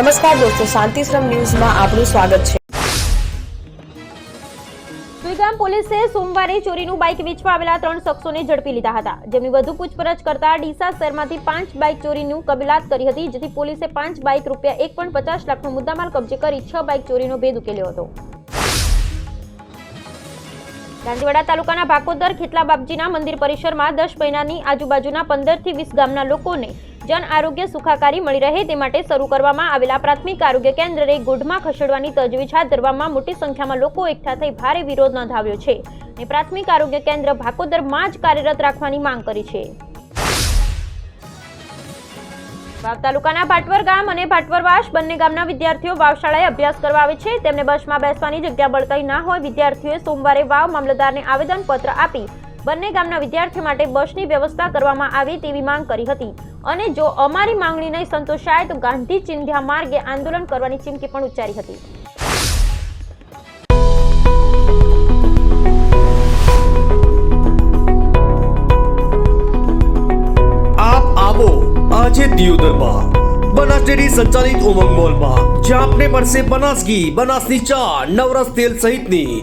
નમસ્કાર દોસ્તો શાંતિશ્રમ ન્યૂઝમાં આપનું સ્વાગત છે. સુઈગામ પોલીસે સોમવારે ચોરીનું બાઇક વેચવા આવેલા ત્રણ શખ્સોને ઝડપી લીધા હતા. જેમની વધુ પૂછપરછ કરતા ડીસા શહેરમાંથી પાંચ બાઇક ચોરીનું કબૂલાત કરી હતી, જેથી પોલીસે પાંચ બાઇક રૂપિયા એક પણ પચાસ લાખનો મુદ્દામાલ કબજે કરી છ બાઇક ચોરીનો ભેદ ઉકેલ્યો હતો. દાંતીવાડા તાલુકાના ભાકોદર ખેતલા બાપજીના મંદિર પરિસરમાં દસ મહિનાની આજુબાજુના પંદરથી વીસ ગામના લોકોને જન આરોગ્ય સુખાકારી મળી રહે તે માટે શરૂ કરવામાં આવેલા પ્રાથમિક આરોગ્ય કેન્દ્રને ગોઢમાં ખસેડવાની તજવીજ હાથ ધરવામાં મોટી સંખ્યામાં લોકો એકઠા થઈ ભારે વિરોધ નોંધાવ્યો છે અને પ્રાથમિક આરોગ્ય કેન્દ્ર ભાકોદરમાં જ કાર્યરત રાખવાની માંગ કરી છે. વાવ તાલુકાના ભાટવર ગામ અને ભાટવરવાસ બંને ગામના વિદ્યાર્થીઓ વાવ શાળાએ અભ્યાસ કરવા આવે છે. તેમને બસમાં બેસવાની જગ્યા બળકાઈ ના હોય, વિદ્યાર્થીઓએ સોમવારે વાવ મામલતદારને આવેદનપત્ર આપી બંને ગામના વિદ્યાર્થીઓ માટે બસની વ્યવસ્થા કરવામાં આવે તેવી માંગ કરી હતી. અને જો અમારી માંગણી નહીં સંતોષાય, તો ગાંધી ચિંધ્યા માર્ગે આંદોલન કરવાની ચીમકી પણ ઉચ્ચારી હતી. આપ આવો આજે દિયોદરમાં. બનાસ ડેરી સંચાલિત ઉમંગ મોલમાં. જ્યાં આપને મળશે બનાસ ઘી બનાસની ચા નવરસ તેલ સહિતની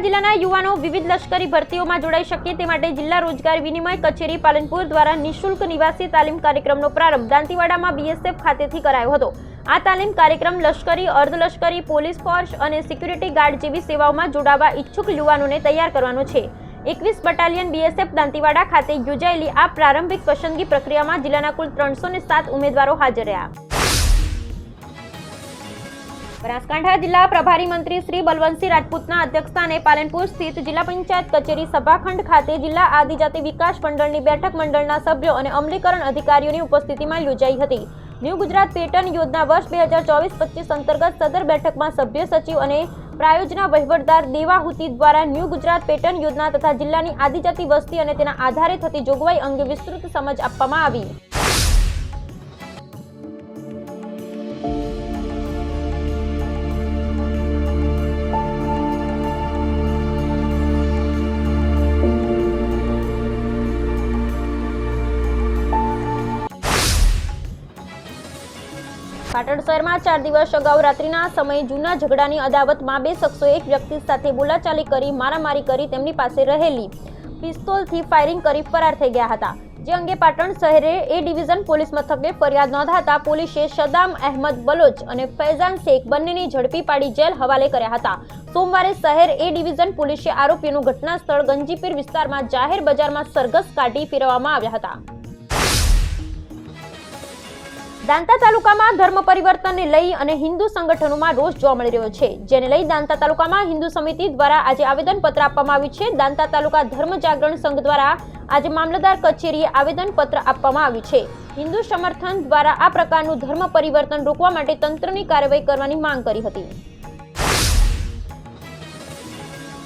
બનાસકાંઠા જિલ્લાના યુવાનો વિવિધ લશ્કરી ભરતીઓમાં જોડાઈ શકે તે માટે જિલ્લા રોજગાર વિનિમય કચેરી પાલનપુર દ્વારા નિઃશુલ્ક નિવાસી તાલીમ કાર્યક્રમનો પ્રારંભ દાંતીવાડામાં બીએસએફ ખાતેથી કરાયો હતો. આ તાલીમ કાર્યક્રમ લશ્કરી અર્ધલશ્કરી પોલીસ ફોર્સ અને સિક્યુરિટી ગાર્ડ જેવી સેવાઓમાં જોડાવા ઈચ્છુક યુવાનોને તૈયાર કરવાનો છે. એકવીસ બટાલિયન બીએસએફ દાંતીવાડા ખાતે યોજાયેલી આ પ્રારંભિક પસંદગી પ્રક્રિયામાં જિલ્લાના કુલ ત્રણસો સાત ઉમેદવારો હાજર રહ્યા. બનાસકાંઠા જિલ્લા પ્રભારી મંત્રી શ્રી બલવંતસિંહ રાજપૂતના અધ્યક્ષસ્થાને પાલનપુર સ્થિત જિલ્લા પંચાયત કચેરી સભાખંડ ખાતે જિલ્લા આદિજાતિ વિકાસ મંડળની બેઠક મંડળના સભ્યો અને અમલીકરણ અધિકારીઓની ઉપસ્થિતિમાં યોજાઈ હતી. ન્યૂ ગુજરાત પેટર્ન યોજના વર્ષ બે હજાર ચોવીસ પચીસ અંતર્ગત સદર બેઠકમાં સભ્ય સચિવ અને પ્રાયોજના વહીવટદાર દેવાહુતિ દ્વારા ન્યૂ ગુજરાત પેટર્ન યોજના તથા જિલ્લાની આદિજાતિ વસ્તી અને તેના આધારે થતી જોગવાઈ અંગે વિસ્તૃત સમજ આપવામાં આવી. પાટણ શહેરમાં ચાર દિવસ અગાઉ રાત્રિના સમયે જૂના ઝઘડાની અદાવતમાં બે શખ્સોએ એક વ્યક્તિ સાથે બોલાચાલી કરી, મારામારી કરી તેમની પાસે રહેલી પિસ્તોલથી ફાયરિંગ કરી ફરાર થઈ ગયા હતા. જે અંગે પાટણ શહેરે એ ડિવિઝન પોલીસ મથકે ફરિયાદ નોંધાતા પોલીસે સદામ અહેમદ બલોચ અને ફૈઝાન શેખ બંનેની ઝડપી પાડી જેલ હવાલે કર્યા હતા. સોમવારે શહેર એ ડિવિઝન પોલીસે આરોપીનું ઘટના સ્થળ ગંજીપીર વિસ્તારમાં જાહેર બજારમાં સરઘસ કાઢી ફેરવવામાં આવ્યા હતા. દાંતા તાલુકામાં ધર્મ પરિવર્તનને લઈ અને હિન્દુ સંગઠનોમાં રોષ જોવા મળી રહ્યો છે, જેને લઈ દાંતા તાલુકામાં હિન્દુ સમિતિ દ્વારા આજે આવેદનપત્ર આપવામાં આવ્યું છે. દાંતા તાલુકા ધર્મ જાગરણ સંઘ દ્વારા આજે મામલતદાર કચેરીએ આવેદનપત્ર આપવામાં આવ્યું છે. હિન્દુ સમર્થન દ્વારા આ પ્રકારનું ધર્મ પરિવર્તન રોકવા માટે તંત્રની કાર્યવાહી કરવાની માંગ કરી હતી.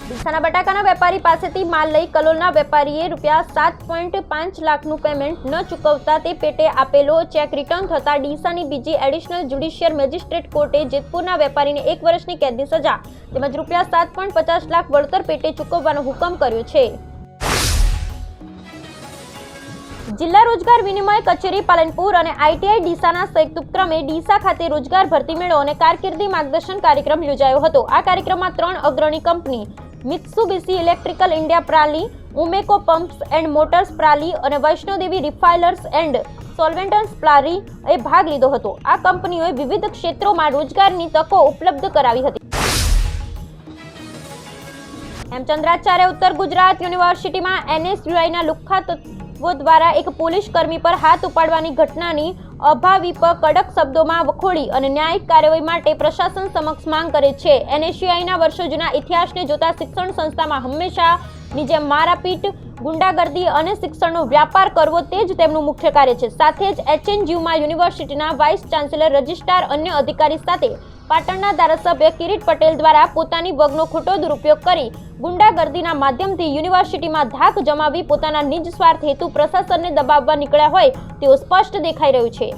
ડીસાના બટાકાના વેપારી પાસેથી માલ લઈ કલોલના વેપારીએ રૂપિયા સાત પોઈન્ટ પાંચ લાખનું પેમેન્ટ ન ચૂકવતા તે પેટે આપેલો ચેક રિટર્ન થતા ડીસાની બીજી એડિશનલ જ્યુડિશિયલ મેજિસ્ટ્રેટ કોર્ટે જેતપુરના વેપારીને એક વર્ષની કેદની સજા તેમજ રૂપિયા સાત પોઈન્ટ પચાસ લાખ વળતર પેટે ચૂકવવાનો હુકમ કર્યો છે. જિલ્લા રોજગાર વિનિમય કચેરી પાલનપુર અને આઈટીઆઈ ડીસાના સંયુક્ત ઉપક્રમે ડીસા ખાતે રોજગાર ભરતી મેળો અને કારકિર્દી માર્ગદર્શન કાર્યક્રમ યોજાયો હતો. આ કાર્યક્રમમાં ત્રણ અગ્રણી કંપની મિત્સુબિસી ઇલેક્ટ્રિકલ ઇન્ડિયા પ્રાલી ઉમેકો પમ્પ્સ એન્ડ મોટર્સ પ્રાલી અને વૈષ્ણોદેવી રિફાઇલર્સ એન્ડ સોલ્વેન્ટન્સ પ્લારી એ ભાગ લીધો હતો. આ કંપનીઓએ વિવિધ ક્ષેત્રોમાં રોજગારની તકો ઉપલબ્ધ કરાવી હતી. હેમચંદ્રાચાર્ય, ઉત્તર ગુજરાત યુનિવર્સિટીમાં એનએસયુઆઈના લુખ્ખા તત્વો દ્વારા એક પોલીસ કર્મી પર હાથ ઉપાડવાની ઘટનાની અભાવી પર કડક શબ્દોમાં વખોડી અને ન્યાયિક કાર્યવાહી માટે પ્રશાસન સમક્ષ માંગ કરે છે. એનએસયુઆઈના વર્ષો જૂના ઇતિહાસને જોતા શિક્ષણ સંસ્થામાં હંમેશા ની જેમ મારાપીટ, ગુંડાગર્દી અને શિક્ષણનો વ્યાપાર કરવો તે જ તેમનું મુખ્ય કાર્ય છે. સાથે જ એચએનજીયુમાં યુનિવર્સિટીના વાઇસ ચાન્સેલર, રજિસ્ટ્રાર, અન્ય અધિકારી સાથે પાટણના ધારાસભ્ય કિરીટ પટેલ દ્વારા પોતાની વગનો ખોટો દુરુપયોગ કરી ગુંડાગર્દીના માધ્યમથી યુનિવર્સિટીમાં ધાક જમાવી પોતાના નિજ સ્વાર્થ હેતુ પ્રશાસનને દબાવવા નીકળ્યા હોય તેવું સ્પષ્ટ દેખાઈ રહ્યું છે.